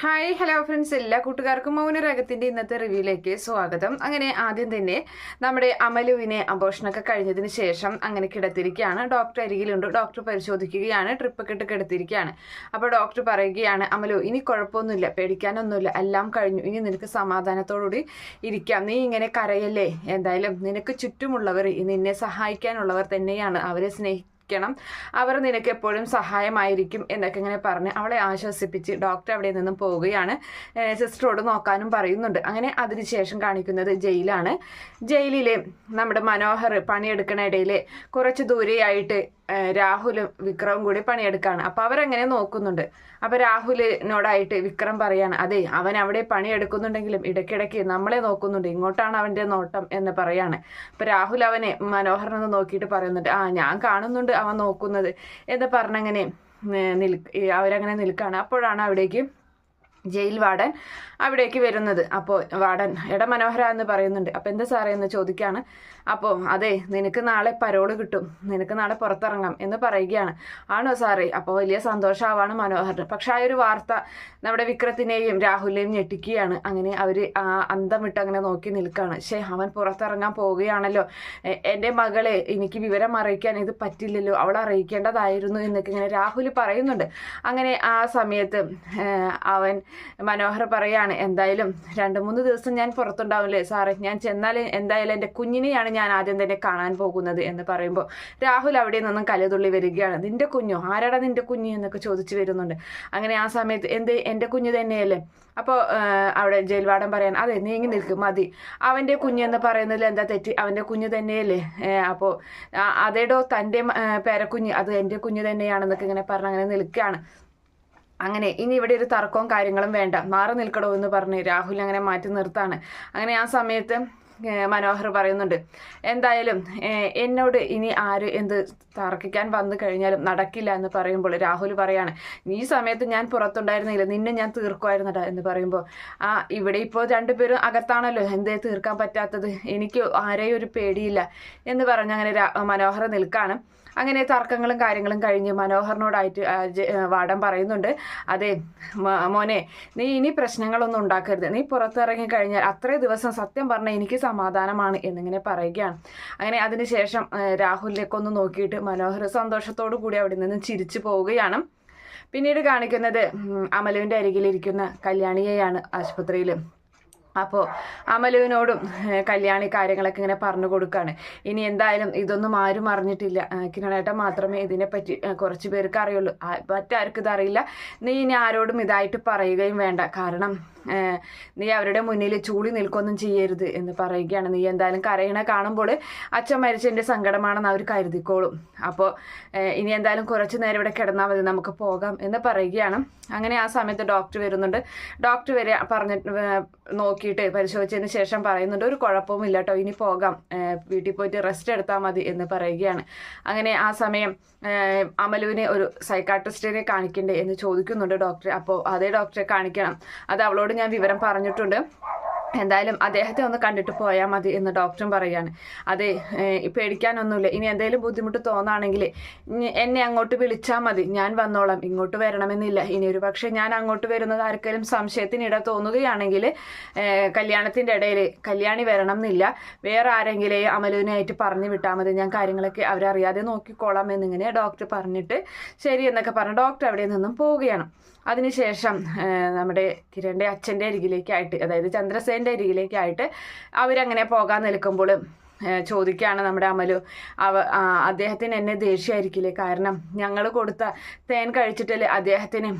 Hi hello friends എല്ലാ കൂട്ടുകാർക്കും മൗനരാഗത്തിന്റെ ഇന്നത്തെ റിവ്യൂയിലേക്ക് സ്വാഗതം. അങ്ങനെ ആദ്യം തന്നെ നമ്മുടെ അമലുവിനെ അബോഷണമൊക്കെ കഴിഞ്ഞതിന് ശേഷം അങ്ങനെ കിടത്തിരിക്കുകയാണ് ഡോക്ടർ അരികിലുണ്ട്. ഡോക്ടർ പരിശോധിക്കുകയാണ്. ട്രിപ്പൊക്കെ ഇട്ട് കിടത്തിരിക്കുകയാണ് അപ്പോൾ ഡോക്ടർ പറയുകയാണ് അമലു ഇനി കുഴപ്പമൊന്നുമില്ല. പേടിക്കാനൊന്നുമില്ല. എല്ലാം കഴിഞ്ഞു. ഇനി നിനക്ക് സമാധാനത്തോടുകൂടി ഇരിക്കാം. നീ ഇങ്ങനെ കരയല്ലേ? എന്തായാലും നിനക്ക് ചുറ്റുമുള്ളവർ നിന്നെ സഹായിക്കാനുള്ളവർ തന്നെയാണ്. അവരെ സ്നേഹി ക്കണം അവർ നിനക്ക് എപ്പോഴും സഹായമായിരിക്കും എന്നൊക്കെ ഇങ്ങനെ പറഞ്ഞ് അവളെ ആശ്വസിപ്പിച്ച് ഡോക്ടർ അവിടെ നിന്നും പോവുകയാണ്. സിസ്റ്ററോട് നോക്കാനും പറയുന്നുണ്ട്. അങ്ങനെ അതിനുശേഷം കാണിക്കുന്നത് ജയിലാണ്. ജയിലിലെ നമ്മുടെ മനോഹർ പണിയെടുക്കണ ഇടയിൽ കുറച്ച് ദൂരെയായിട്ട് രാഹുലും വിക്രവും കൂടി പണിയെടുക്കുകയാണ് അപ്പോൾ അവരങ്ങനെ നോക്കുന്നുണ്ട്. അപ്പോൾ രാഹുലിനോടായിട്ട് വിക്രം പറയാണ് അതെ അവൻ അവിടെ പണിയെടുക്കുന്നുണ്ടെങ്കിലും ഇടയ്ക്കിടയ്ക്ക് നമ്മളെ നോക്കുന്നുണ്ട്. ഇങ്ങോട്ടാണ് അവന്റെ നോട്ടം എന്ന് പറയാണ്. അപ്പോൾ രാഹുൽ അവനെ മനോഹരനെന്ന് നോക്കിയിട്ട് പറയുന്നുണ്ട് ആ ഞാൻ കാണുന്നുണ്ട്. അവൻ നോക്കുന്നത്. എന്ന് പറഞ്ഞങ്ങനെ നിൽ അവരങ്ങനെ നിൽക്കുകയാണ് അപ്പോഴാണ് അവിടേക്ക് ജയിൽ വാർഡൻ അവിടേക്ക് വരുന്നത്. അപ്പോൾ വാർഡൻ എട മനോഹര എന്ന് പറയുന്നുണ്ട്. അപ്പോൾ എന്താ സാറേ എന്ന് ചോദിക്കുകയാണ് അപ്പോൾ അതെ നിനക്ക് നാളെ പരോൾ കിട്ടും. നിനക്ക് നാളെ പുറത്തിറങ്ങാം എന്ന് പറയുകയാണ്. ആണോ സാറേ? അപ്പോൾ വലിയ സന്തോഷമാവാണ് മനോഹരന്. പക്ഷെ ആ ഒരു വാർത്ത നമ്മുടെ വിക്രത്തിനെയും രാഹുലിനെയും ഞെട്ടിക്കുകയാണ്. അങ്ങനെ അവർ അന്തം വിട്ട് അങ്ങനെ നോക്കി നിൽക്കുകയാണ്. ശേ അവൻ പുറത്തിറങ്ങാൻ പോവുകയാണല്ലോ. എന്റെ മകളെ എനിക്ക് വിവരം അറിയിക്കാൻ ഇത് പറ്റില്ലല്ലോ. അവൾ അറിയിക്കേണ്ടതായിരുന്നു എന്നൊക്കെ ഇങ്ങനെ രാഹുൽ പറയുന്നുണ്ട്. അങ്ങനെ ആ സമയത്ത് അവൻ മനോഹർ പറയാണ് എന്തായാലും രണ്ട് മൂന്ന് ദിവസം ഞാൻ പുറത്തുണ്ടാവില്ലേ? സാറേ ഞാൻ ചെന്നാൽ എന്തായാലും എന്റെ കുഞ്ഞിനെയാണ് ഞാൻ ആദ്യം തന്നെ കാണാൻ പോകുന്നത് എന്ന് പറയുമ്പോൾ രാഹുൽ അവിടെ നിന്നും കലതുള്ളി വരികയാണ്. നിന്റെ കുഞ്ഞോ? ആരാടാ നിന്റെ കുഞ്ഞ്? എന്നൊക്കെ ചോദിച്ചു വരുന്നുണ്ട്. അങ്ങനെ ആ സമയത്ത് എന്ത്? എന്റെ കുഞ്ഞു തന്നെയല്ലേ? അപ്പോൾ അവിടെ ജയിൽവാടം പറയാൻ അതെ നീങ്ങി നിൽക്കും മതി. അവന്റെ കുഞ്ഞെന്ന് പറയുന്നതിൽ എന്താ തെറ്റി? അവന്റെ കുഞ്ഞു തന്നെയല്ലേ? അപ്പോൾ അതേടോ തന്റെ പേരക്കുഞ്ഞ് അത് എന്റെ കുഞ്ഞു തന്നെയാണെന്നൊക്കെ ഇങ്ങനെ പറഞ്ഞ് അങ്ങനെ നിൽക്കുകയാണ്. അങ്ങനെ ഇനി ഇവിടെ ഒരു തർക്കവും കാര്യങ്ങളും വേണ്ട. മാറി നിൽക്കണോ എന്ന് പറഞ്ഞ് രാഹുൽ അങ്ങനെ മാറ്റി നിർത്താണ്. അങ്ങനെ ആ സമയത്ത് മനോഹർ പറയുന്നുണ്ട്. എന്തായാലും എന്നോട് ഇനി ആര് എന്ത് തർക്കിക്കാൻ വന്നു കഴിഞ്ഞാലും നടക്കില്ല എന്ന് പറയുമ്പോൾ രാഹുൽ പറയാണ് ഈ സമയത്ത് ഞാൻ പുറത്തുണ്ടായിരുന്നില്ല നിന്നെ ഞാൻ തീർക്കുമായിരുന്നടാ എന്ന് പറയുമ്പോൾ ആ ഇവിടെ ഇപ്പോൾ രണ്ടുപേരും അകത്താണല്ലോ എന്തേ തീർക്കാൻ പറ്റാത്തത്? എനിക്ക് ആരെയും ഒരു പേടിയില്ല എന്ന് പറഞ്ഞ് അങ്ങനെ മനോഹർ നിൽക്കാണ്. അങ്ങനെ തർക്കങ്ങളും കാര്യങ്ങളും കഴിഞ്ഞ് മനോഹറിനോടായിട്ട് വാടൻ പറയുന്നുണ്ട് അതെ മോനെ നീ ഇനി പ്രശ്നങ്ങളൊന്നും ഉണ്ടാക്കരുത്. നീ പുറത്തിറങ്ങി കഴിഞ്ഞാൽ അത്രയും ദിവസം സത്യം പറഞ്ഞാൽ എനിക്ക് സമാധാനമാണ് എന്നിങ്ങനെ പറയുകയാണ്. അങ്ങനെ അതിനുശേഷം ശേഷം രാഹുലിലേക്ക് ഒന്ന് നോക്കിയിട്ട് മനോഹര സന്തോഷത്തോടു കൂടി അവിടെ നിന്ന് ചിരിച്ചു പോവുകയാണ്. പിന്നീട് കാണിക്കുന്നത് അമലുവിന്റെ അരികിലിരിക്കുന്ന കല്യാണിയെയാണ് ആശുപത്രിയിൽ അപ്പോൾ അമലുവിനോടും കല്യാണി കാര്യങ്ങളൊക്കെ ഇങ്ങനെ പറഞ്ഞു കൊടുക്കുകയാണ് ഇനി എന്തായാലും ഇതൊന്നും ആരും അറിഞ്ഞിട്ടില്ല. കിരണേട്ടൻ മാത്രമേ ഇതിനെപ്പറ്റി കുറച്ച് പേർക്ക് അറിയുള്ളൂ. മറ്റാർക്കും ഇതറിയില്ല നീ ഇനി ആരോടും ഇതായിട്ട് പറയുകയും വേണ്ട. കാരണം നീ അവരുടെ മുന്നിൽ ചൂളി നിൽക്കൊന്നും ചെയ്യരുത് എന്ന് പറയുകയാണ്. നീ എന്തായാലും കരയണ കാണുമ്പോൾ അച്ഛൻ മരിച്ചതിന്റെ സങ്കടമാണെന്ന് അവർ കരുതിക്കോളും. അപ്പോൾ ഇനി എന്തായാലും കുറച്ച് നേരം ഇവിടെ കിടന്നാൽ മതി നമുക്ക് പോകാം എന്ന് പറയുകയാണ്. അങ്ങനെ ആ സമയത്ത് ഡോക്ടർ വരുന്നുണ്ട്. ഡോക്ടർ വരെ പറഞ്ഞിട്ട് നോക്കിയിട്ട് പരിശോധിച്ചതിന് ശേഷം പറയുന്നുണ്ട് ഒരു കുഴപ്പവും ഇല്ല കേട്ടോ ഇനി പോകാം. വീട്ടിൽ പോയിട്ട് റെസ്റ്റ് എടുത്താൽ മതി എന്ന് പറയുകയാണ്. അങ്ങനെ ആ സമയം അമലുവിനെ ഒരു സൈക്കാട്രിസ്റ്റിനെ കാണിക്കണ്ടേ എന്ന് ചോദിക്കുന്നുണ്ട് ഡോക്ടർ അപ്പോൾ അതേ ഡോക്ടറെ കാണിക്കണം. അത് അവളോട് ഞാൻ വിവരം പറഞ്ഞിട്ടുണ്ട്. എന്തായാലും അദ്ദേഹത്തെ ഒന്ന് കണ്ടിട്ട് പോയാൽ മതി എന്ന് ഡോക്ടറും പറയാണ്. അതെ പേടിക്കാനൊന്നുമില്ല. ഇനി എന്തെങ്കിലും ബുദ്ധിമുട്ട് തോന്നുകയാണെങ്കിൽ എന്നെ അങ്ങോട്ട് വിളിച്ചാൽ മതി. ഞാൻ വന്നോളാം. ഇങ്ങോട്ട് വരണമെന്നില്ല. ഇനി ഒരു പക്ഷേ ഞാൻ അങ്ങോട്ട് വരുന്നത് ആർക്കെങ്കിലും സംശയത്തിനിട തോന്നുകയാണെങ്കിൽ കല്യാണത്തിന്റെ ഇടയിൽ കല്യാണി വരണം എന്നില്ല വേറെ ആരെങ്കിലും അമലുവിനായിട്ട് പറഞ്ഞു വിട്ടാൽ മതി. ഞാൻ കാര്യങ്ങളൊക്കെ അവരറിയാതെ നോക്കിക്കോളാം എന്നിങ്ങനെ ഡോക്ടർ പറഞ്ഞിട്ട് ശരി എന്നൊക്കെ പറഞ്ഞു ഡോക്ടർ അവിടെ നിന്നും പോവുകയാണ്. അതിനുശേഷം നമ്മുടെ കിരണിന്റെ അച്ഛന്റെ അരികിലേക്കായിട്ട് അതായത് ചന്ദ്രസേന്റെ അരികിലേക്കായിട്ട് അവരങ്ങനെ പോകാൻ നിൽക്കുമ്പോൾ ചോദിക്കുകയാണ് നമ്മുടെ അമലു. അവ അദ്ദേഹത്തിന് എന്നെ ദേഷ്യമായിരിക്കില്ലേ? കാരണം ഞങ്ങൾ കൊടുത്ത തേൻ കഴിച്ചിട്ടല്ലേ അദ്ദേഹത്തിന്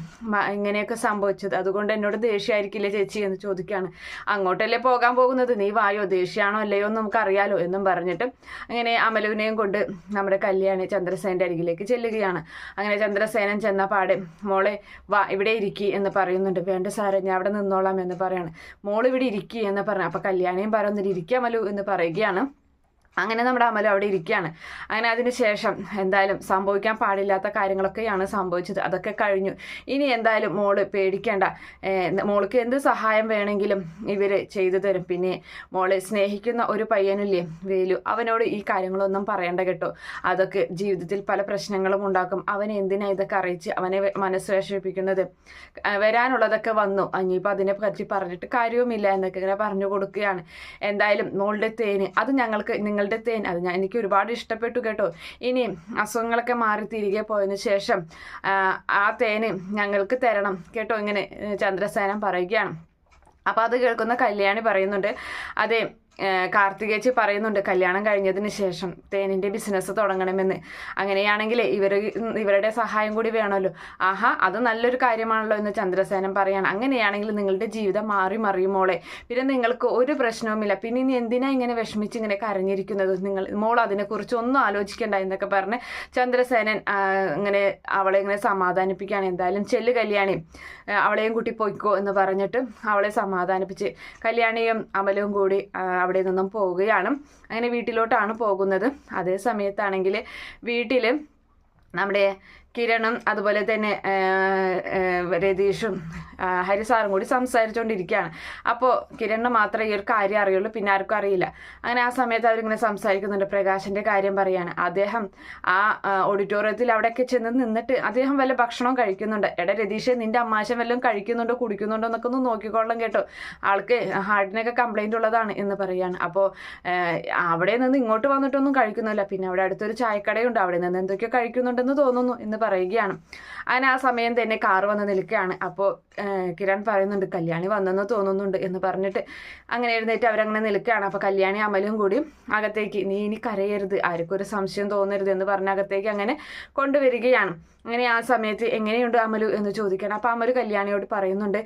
ഇങ്ങനെയൊക്കെ സംഭവിച്ചത്. അതുകൊണ്ട് എന്നോട് ദേഷ്യമായിരിക്കില്ലേ ചേച്ചി എന്ന് ചോദിക്കുകയാണ്. അങ്ങോട്ടല്ലേ പോകാൻ പോകുന്നത്? നീ വായോ? ദേഷ്യമാണോ അല്ലയോ എന്ന് നമുക്കറിയാലോ എന്നും പറഞ്ഞിട്ട് അങ്ങനെ അമലുവിനെയും കൊണ്ട് നമ്മുടെ കല്യാണി ചന്ദ്രസേന്റെ അരികിലേക്ക് ചെല്ലുകയാണ്. അങ്ങനെ ചന്ദ്രസേനൻ ചെന്ന പാടെ മോളെ വാ ഇവിടെ ഇരിക്കി എന്ന് പറയുന്നുണ്ട്. വേണ്ട സാറേ ഞാൻ അവിടെ നിന്നോളാം എന്ന് പറയാണ്. മോൾ ഇവിടെ ഇരിക്കി എന്ന് പറഞ്ഞു. അപ്പം കല്യാണിയും പറയുന്നില്ല ഇരിക്കാമലു എന്ന് പറയുകയാണ്. അങ്ങനെ നമ്മുടെ അമല അവിടെ ഇരിക്കുകയാണ്. അങ്ങനെ അതിനുശേഷം എന്തായാലും സംഭവിക്കാൻ പാടില്ലാത്ത കാര്യങ്ങളൊക്കെയാണ് സംഭവിച്ചത്. അതൊക്കെ കഴിഞ്ഞു. ഇനി എന്തായാലും മോൾ പേടിക്കേണ്ട. മോൾക്ക് എന്ത് സഹായം വേണമെങ്കിലും ഇവർ ചെയ്തു തരും. പിന്നെ മോളെ സ്നേഹിക്കുന്ന ഒരു പയ്യനില്ലേ വേലു അവനോട് ഈ കാര്യങ്ങളൊന്നും പറയണ്ട കേട്ടോ. അതൊക്കെ ജീവിതത്തിൽ പല പ്രശ്നങ്ങളും ഉണ്ടാക്കും. അവൻ എന്തിനാ ഇതൊക്കെ അറിയിച്ച് അവനെ മനസ്സ് വിഷമിപ്പിക്കുന്നത്? വരാനുള്ളതൊക്കെ വന്നു. ഇനിയിപ്പോൾ അതിനെ പറ്റി പറഞ്ഞിട്ട് കാര്യവുമില്ല എന്നൊക്കെ ഇങ്ങനെ പറഞ്ഞു കൊടുക്കുകയാണ്. എന്തായാലും മോളുടെ തേന് അത് ഞങ്ങൾക്ക് നിങ്ങളുടെ തേൻ. അത് ഞാൻ എനിക്ക് ഒരുപാട് ഇഷ്ടപ്പെട്ടു കേട്ടോ. ഇനി അസുഖങ്ങളൊക്കെ മാറി തിരികെ പോയതിനു ശേഷം ആ, തേന് ഞങ്ങൾക്ക് തരണം കേട്ടോ ഇങ്ങനെ ചന്ദ്രസേനം പറയുകയാണ്. അപ്പോൾ അത് കേൾക്കുന്ന കല്യാണി പറയുന്നുണ്ട് അതെ കാർത്തികേച്ചി പറയുന്നുണ്ട് കല്യാണം കഴിഞ്ഞതിന് ശേഷം തേനിന്റെ ബിസിനസ് തുടങ്ങണമെന്ന്. അങ്ങനെയാണെങ്കിൽ ഇവർ ഇവരുടെ സഹായം കൂടി വേണമല്ലോ. ആഹാ അത് നല്ലൊരു കാര്യമാണല്ലോ എന്ന് ചന്ദ്രസേനൻ പറയാണ്. അങ്ങനെയാണെങ്കിൽ നിങ്ങളുടെ ജീവിതം മാറി മറിയും മോളെ. പിന്നെ നിങ്ങൾക്ക് ഒരു പ്രശ്നവുമില്ല. പിന്നെ ഇനി എന്തിനാ ഇങ്ങനെ വിഷമിച്ച് ഇങ്ങനെ കരഞ്ഞിരിക്കുന്നത്? നിങ്ങൾ മോൾ അതിനെക്കുറിച്ച് ഒന്നും ആലോചിക്കണ്ട എന്നൊക്കെ പറഞ്ഞ് ചന്ദ്രസേനൻ ഇങ്ങനെ അവളെ ഇങ്ങനെ സമാധാനിപ്പിക്കുകയാണ്. എന്തായാലും ചെല്ല് കല്യാണി. അവളെയും കൂട്ടി പോയിക്കോ എന്ന് പറഞ്ഞിട്ട് അവളെ സമാധാനിപ്പിച്ച് കല്യാണിയും അമലും കൂടി അവിടെ നിന്നും പോവുകയാണ്. അങ്ങനെ വീട്ടിലോട്ടാണ് പോകുന്നത്. അതേ സമയത്താണെങ്കിൽ വീട്ടിൽ നമ്മുടെ കിരണും അതുപോലെ തന്നെ രതീഷും ഹരിസാറും കൂടി സംസാരിച്ചുകൊണ്ടിരിക്കുകയാണ് അപ്പോൾ കിരണിന് മാത്രമേ ഈ ഒരു കാര്യം അറിയുള്ളൂ പിന്നെ ആർക്കും അറിയില്ല. അങ്ങനെ ആ സമയത്ത് അവരിങ്ങനെ സംസാരിക്കുന്നുണ്ട്. പ്രകാശിന്റെ കാര്യം പറയാണ്. അദ്ദേഹം ആ ആ, ഓഡിറ്റോറിയത്തിൽ അവിടെയൊക്കെ ചെന്ന് നിന്നിട്ട് അദ്ദേഹം വല്ല ഭക്ഷണവും കഴിക്കുന്നുണ്ട്. എടാ രതീഷ് നിന്റെ അമ്മാശം വല്ലതും കഴിക്കുന്നുണ്ടോ കുടിക്കുന്നുണ്ടോ എന്നൊക്കെ ഒന്ന് നോക്കിക്കൊള്ളാം കേട്ടോ. ആൾക്ക് ഹാർട്ടിനൊക്കെ കംപ്ലൈന്റ് ഉള്ളതാണ് എന്ന് പറയാണ്. അപ്പോൾ അവിടെ നിന്ന് ഇങ്ങോട്ട് വന്നിട്ടൊന്നും കഴിക്കുന്നില്ല. പിന്നെ അവിടെ അടുത്തൊരു ചായക്കടയുണ്ട്. അവിടെ നിന്ന് എന്തൊക്കെയോ കഴിക്കുന്നുണ്ടെന്ന് തോന്നുന്നു എന്ന് പറയുകയാണ്. അങ്ങനെ ആ സമയം തന്നെ കാർ വന്ന് നിൽക്കുകയാണ്. അപ്പോൾ കിരൺ പറയുന്നുണ്ട് കല്യാണി വന്നെന്ന് തോന്നുന്നുണ്ട് എന്ന് പറഞ്ഞിട്ട് അങ്ങനെ എഴുന്നേറ്റ് അവരങ്ങനെ നിൽക്കുകയാണ്. അപ്പോൾ കല്യാണി അമലും കൂടി അകത്തേക്ക് നീ ഇനി കരയരുത്. ആർക്കും ഒരു സംശയം തോന്നരുത് എന്ന് പറഞ്ഞ് അകത്തേക്ക് അങ്ങനെ കൊണ്ടുവരികയാണ്. അങ്ങനെ ആ സമയത്ത് എങ്ങനെയുണ്ട് അമലു എന്ന് ചോദിക്കണം അപ്പോൾ അമലു കല്യാണിയോട് പറയുന്നുണ്ട്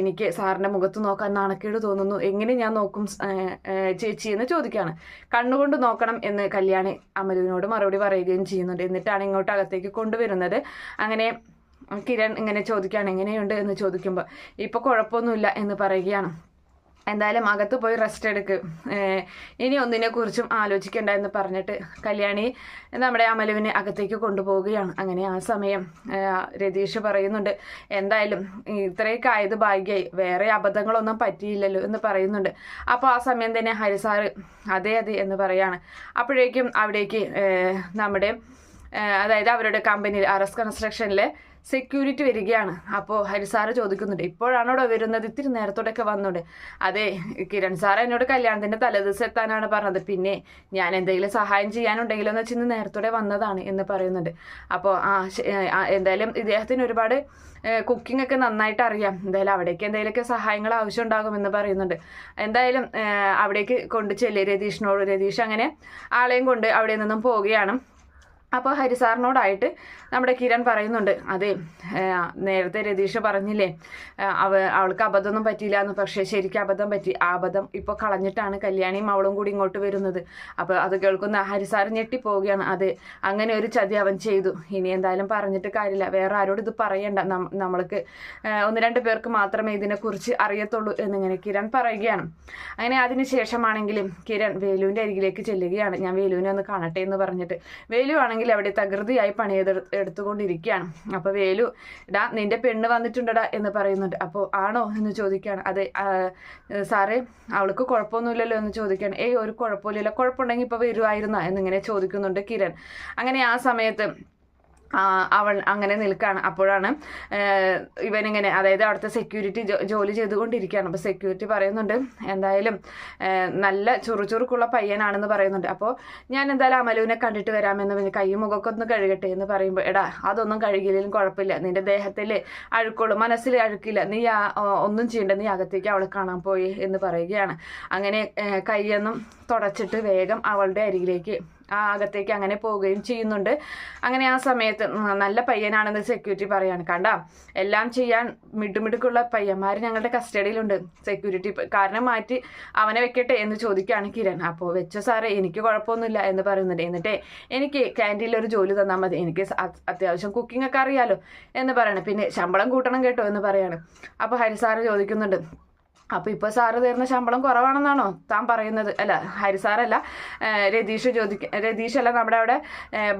എനിക്ക് സാറിന്റെ മുഖത്ത് നോക്കാൻ നാണക്കേട് തോന്നുന്നു. എങ്ങനെ ഞാൻ നോക്കും ചേച്ചി? എന്ന് ചോദിക്കുകയാണ് കണ്ണുകൊണ്ട് നോക്കണം എന്ന് കല്യാണി അമലുവിനോട് മറുപടി പറയുകയും ചെയ്യുന്നുണ്ട്. എന്നിട്ടാണ് ഇങ്ങോട്ട് അകത്തേക്ക് കൊണ്ടുവരുന്നത്. അങ്ങനെ കിരൺ ഇങ്ങനെ ചോദിക്കുകയാണ് എങ്ങനെയുണ്ട്? എന്ന് ചോദിക്കുമ്പോൾ ഇപ്പോൾ കുഴപ്പമൊന്നുമില്ല എന്ന് പറയുകയാണ്. എന്തായാലും അകത്ത് പോയി റെസ്റ്റ് എടുക്ക്. ഇനി ഒന്നിനെ കുറിച്ചും ആലോചിക്കണ്ട എന്ന് പറഞ്ഞിട്ട് കല്യാണി നമ്മുടെ അമലുവിനെ അകത്തേക്ക് കൊണ്ടുപോവുകയാണ്. അങ്ങനെ ആ സമയം രതീഷ് പറയുന്നുണ്ട് എന്തായാലും ഇത്രയൊക്കെ ആയത് ഭാഗ്യമായി വേറെ അബദ്ധങ്ങളൊന്നും പറ്റിയില്ലല്ലോ എന്ന് പറയുന്നുണ്ട്. അപ്പോൾ ആ സമയം തന്നെ ഹരിസാറ് അതെ അതെ എന്ന് പറയാണ്. അപ്പോഴേക്കും അവിടേക്ക് നമ്മുടെ അതായത് അവരുടെ കമ്പനിയിൽ അറസ് കൺസ്ട്രക്ഷനിലെ സെക്യൂരിറ്റി വരികയാണ്. അപ്പോൾ ഹരി സാറ് ചോദിക്കുന്നുണ്ട് ഇപ്പോഴാണോടോ വരുന്നത്? ഇത്തിരി നേരത്തോടെയൊക്കെ വന്നോണ്ട്. അതെ കിരൺ സാർ എന്നോട് കല്യാണത്തിന്റെ തലേദിവസം എത്താനാണ് പറഞ്ഞത്. പിന്നെ ഞാൻ എന്തെങ്കിലും സഹായം ചെയ്യാനുണ്ടെങ്കിലോ എന്ന് വെച്ച് ഇന്ന് നേരത്തോടെ വന്നതാണ് എന്ന് പറയുന്നുണ്ട്. അപ്പോൾ ആ എന്തായാലും ഇദ്ദേഹത്തിന് ഒരുപാട് കുക്കിംഗ് ഒക്കെ നന്നായിട്ട് അറിയാം. എന്തായാലും അവിടേക്ക് എന്തെങ്കിലുമൊക്കെ സഹായങ്ങൾ ആവശ്യമുണ്ടാകുമെന്ന് പറയുന്നുണ്ട്. എന്തായാലും അവിടേക്ക് കൊണ്ട് ചെല്ലേ രതീഷിനോട് രതീഷ് അങ്ങനെ ആളെയും കൊണ്ട് അവിടെ നിന്നും പോവുകയാണ്. അപ്പോൾ ഹരിസാറിനോടായിട്ട് നമ്മുടെ കിരൺ പറയുന്നുണ്ട്. അതെ നേരത്തെ രതീഷ് പറഞ്ഞില്ലേ അവ അവൾക്ക് അബദ്ധമൊന്നും പറ്റിയില്ല എന്ന്. പക്ഷേ ശരിക്കും അബദ്ധം പറ്റി. ആ അബദ്ധം ഇപ്പോൾ കളഞ്ഞിട്ടാണ് കല്യാണിയും അവളും കൂടി ഇങ്ങോട്ട് വരുന്നത്. അപ്പോൾ അത് കേൾക്കുന്ന ഹരിസാർ ഞെട്ടിപ്പോവുകയാണ്. അതെ അങ്ങനെ ഒരു ചതി അവൻ ചെയ്തു. ഇനി എന്തായാലും പറഞ്ഞിട്ട് കാര്യമില്ല. വേറെ ആരോട് ഇത് പറയണ്ട. നമ്മൾക്ക് ഒന്ന് രണ്ട് പേർക്ക് മാത്രമേ ഇതിനെക്കുറിച്ച് അറിയത്തുള്ളൂ എന്നിങ്ങനെ കിരൺ പറയുകയാണ്. അങ്ങനെ അതിന് ശേഷമാണെങ്കിലും കിരൺ വേലുവിന്റെ അരികിലേക്ക് ചെല്ലുകയാണ്. ഞാൻ വേലുവിനെ ഒന്ന് കാണട്ടെ എന്ന് പറഞ്ഞിട്ട്. വേലു ആണെങ്കിൽ അവിടെ തകൃതിയായി പണിയത് എടുത്തുകൊണ്ടിരിക്കുകയാണ്. അപ്പോൾ വേലു ഡാ നിന്റെ പെണ്ണ് വന്നിട്ടുണ്ടടാ എന്ന് പറയുന്നുണ്ട്. അപ്പോൾ ആണോ എന്ന് ചോദിക്കുകയാണ്. അതെ സാറേ അവൾക്ക് കുഴപ്പമൊന്നുമില്ലല്ലോ എന്ന് ചോദിക്കുകയാണ്. ഏയ് ഒരു കുഴപ്പമില്ലല്ലോ. കുഴപ്പമുണ്ടെങ്കിൽ ഇപ്പോൾ വരുമായിരുന്ന എന്നിങ്ങനെ ചോദിക്കുന്നുണ്ട് കിരൺ. അങ്ങനെ ആ സമയത്ത് അവൾ അങ്ങനെ നിൽക്കുകയാണ് അപ്പോഴാണ് ഇവനിങ്ങനെ അതായത് അവിടുത്തെ സെക്യൂരിറ്റി ജോലി ചെയ്തുകൊണ്ടിരിക്കുകയാണ്. അപ്പോൾ സെക്യൂരിറ്റി പറയുന്നുണ്ട് എന്തായാലും നല്ല ചുറുചുറുക്കുള്ള പയ്യനാണെന്ന് പറയുന്നുണ്ട്. അപ്പോൾ ഞാൻ എന്തായാലും അമലുവിനെ കണ്ടിട്ട് വരാമെന്ന് പറഞ്ഞ് കൈ മുഖമൊക്കെ ഒന്ന് കഴുകട്ടെ എന്ന് പറയുമ്പോൾ എടാ അതൊന്നും കഴുകിയില്ലെങ്കിലും കുഴപ്പമില്ല. നിന്റെ ദേഹത്തിൽ അഴുക്കുള്ളൂ മനസ്സിൽ അഴുക്കില്ല. നീ ഒന്നും ചെയ്യേണ്ട. നീ അകത്തേക്ക് അവളെ കാണാൻ പോയി എന്ന് പറയുകയാണ്. അങ്ങനെ കൈയൊന്നും തുടച്ചിട്ട് വേഗം അവളുടെ അരികിലേക്ക് ആ അകത്തേക്ക് അങ്ങനെ പോവുകയും ചെയ്യുന്നുണ്ട്. അങ്ങനെ ആ സമയത്ത് നല്ല പയ്യനാണെന്ന് സെക്യൂരിറ്റി പറയാണ്. കണ്ട എല്ലാം ചെയ്യാൻ മിടുമിടുക്കുള്ള പയ്യന്മാർ ഞങ്ങളുടെ കസ്റ്റഡിയിലുണ്ട്. സെക്യൂരിറ്റി കാരണം മാറ്റി അവനെ വെക്കട്ടെ എന്ന് ചോദിക്കുകയാണ് കിരൺ. അപ്പോൾ വെച്ച സാറേ എനിക്ക് കുഴപ്പമൊന്നുമില്ല എന്ന് പറയുന്നുണ്ട്. എന്നിട്ടേ എനിക്ക് ക്യാന്റീനിൽ ഒരു ജോലി തന്നാൽ മതി. എനിക്ക് അത്യാവശ്യം കുക്കിംഗ് ഒക്കെ അറിയാലോ എന്ന് പറയണം. പിന്നെ ശമ്പളം കൂട്ടണം കേട്ടോ എന്ന് പറയാണ്. അപ്പോൾ ഹരി സാറ് ചോദിക്കുന്നുണ്ട് അപ്പോൾ ഇപ്പോൾ സാറ് തരുന്ന ശമ്പളം കുറവാണെന്നാണോ താൻ പറയുന്നത്? അല്ല ഹരി സാറല്ല രതീഷ് ചോദിക്ക രതീഷ് അല്ല നമ്മുടെ അവിടെ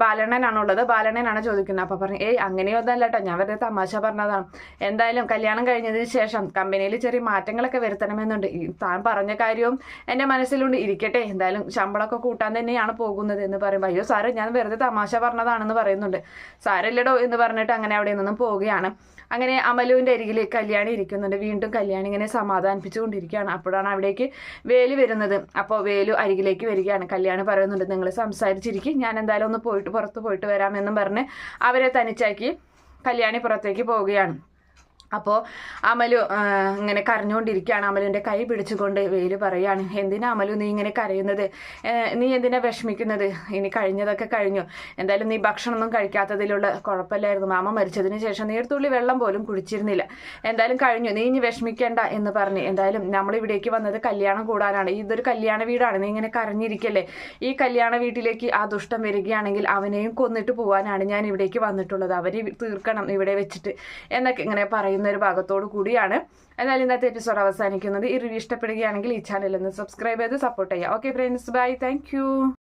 ബാലണ്ണനാണുള്ളത് ബാലണ്ണനാണ് ചോദിക്കുന്നത്. അപ്പോൾ പറഞ്ഞു ഏയ് അങ്ങനെയൊന്നല്ല കേട്ടോ ഞാൻ വെറുതെ തമാശ പറഞ്ഞതാണ്. എന്തായാലും കല്യാണം കഴിഞ്ഞതിന് ശേഷം കമ്പനിയിൽ ചെറിയ മാറ്റങ്ങളൊക്കെ വരുത്തണമെന്നുണ്ട്. താൻ പറഞ്ഞ കാര്യവും എന്റെ മനസ്സിലുണ്ട്. ഇരിക്കട്ടെ എന്തായാലും ശമ്പളമൊക്കെ കൂട്ടാൻ തന്നെയാണ് പോകുന്നത് എന്ന് പറയുമ്പോൾ അയ്യോ സാറ് ഞാൻ വെറുതെ തമാശ പറഞ്ഞതാണെന്ന് പറയുന്നുണ്ട്. സാരല്ലടോ എന്ന് പറഞ്ഞിട്ട് അങ്ങനെ അവിടെ നിന്നും പോവുകയാണ്. അങ്ങനെ അമലുവിന്റെ അരികിൽ കല്യാണി ഇരിക്കുന്നുണ്ട്. വീണ്ടും കല്യാണി ഇങ്ങനെ സമാധാനിപ്പിച്ചുകൊണ്ടിരിക്കുകയാണ് അപ്പോഴാണ് അവിടേക്ക് വേലു വരുന്നത്. അപ്പോൾ വേലു അരികിലേക്ക് വരികയാണ്. കല്യാണി പറയുന്നുണ്ട് നിങ്ങൾ സംസാരിച്ചിരിക്കും. ഞാൻ എന്തായാലും ഒന്ന് പോയിട്ട് പുറത്ത് പോയിട്ട് വരാമെന്നും പറഞ്ഞ് അവരെ തനിച്ചാക്കി കല്യാണി പുറത്തേക്ക് പോവുകയാണ്. അപ്പോൾ അമലു ഇങ്ങനെ കരഞ്ഞുകൊണ്ടിരിക്കുകയാണ് അമലുവിന്റെ കൈ പിടിച്ചുകൊണ്ട് വെയിൽ പറയുകയാണ്. എന്തിനാ അമലു നീ ഇങ്ങനെ കരയുന്നത്? നീ എന്തിനാ വിഷമിക്കുന്നത്? ഇനി കഴിഞ്ഞതൊക്കെ കഴിഞ്ഞു. എന്തായാലും നീ ഭക്ഷണമൊന്നും കഴിക്കാത്തതിലുള്ള കുഴപ്പമില്ലായിരുന്നു. മാമ മരിച്ചതിന് ശേഷം നീ വെള്ളം പോലും കുടിച്ചിരുന്നില്ല. എന്തായാലും കഴിഞ്ഞു. നീ ഇനി വിഷമിക്കേണ്ട എന്ന് പറഞ്ഞ് എന്തായാലും നമ്മൾ ഇവിടേക്ക് വന്നത് കല്യാണം കൂടാനാണ്. ഇതൊരു കല്യാണ വീടാണ്. നീ ഇങ്ങനെ കരഞ്ഞിരിക്കല്ലേ? ഈ കല്യാണ വീട്ടിലേക്ക് ആ ദുഷ്ടം വരികയാണെങ്കിൽ അവനെയും കൊന്നിട്ട് പോകാനാണ് ഞാൻ ഇവിടേക്ക് വന്നിട്ടുള്ളത്. അവരെ തീർക്കണം ഇവിടെ വെച്ചിട്ട് എന്നൊക്കെ ഇങ്ങനെ പറയുന്ന. ഒരു ഭാഗത്തോടു കൂടിയാണ്. എന്നാലും ഇന്നത്തെ എപ്പിസോഡ് അവസാനിക്കുന്നത്. ഈ റിവ്യൂ ഇഷ്ടപ്പെടുകയാണെങ്കിൽ ഈ ചാനൽ ഒന്ന് സബ്സ്ക്രൈബ് ചെയ്ത് സപ്പോർട്ട് ചെയ്യുക. Okay friends bye thank